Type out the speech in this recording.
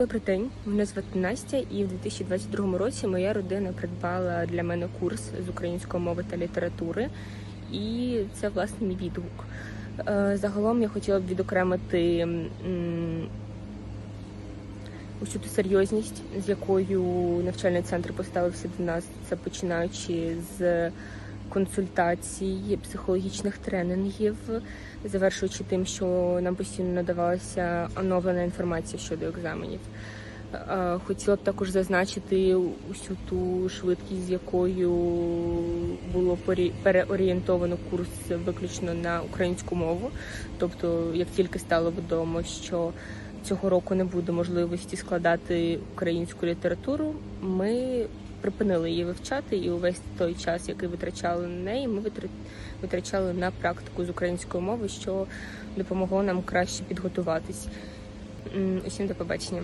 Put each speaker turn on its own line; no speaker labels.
Добрий день, мене звати Настя, і в 2022 році моя родина придбала для мене курс з української мови та літератури, і це власне мій відгук. Е, Загалом я хотіла б відокремити усю ту серйозність, з якою навчальний центр поставився до нас, це починаючи з консультацій, психологічних тренінгів, завершуючи тим, що нам постійно надавалася оновлена інформація щодо екзаменів. Хотіла б також зазначити усю ту швидкість, з якою було переорієнтовано курс виключно на українську мову. Тобто, як тільки стало відомо, що цього року не буде можливості складати українську літературу, ми припинили її вивчати, і увесь той час, який витрачали на неї, ми витр- витрачали на практику з української мови, що допомогло нам краще підготуватись. Усім до побачення.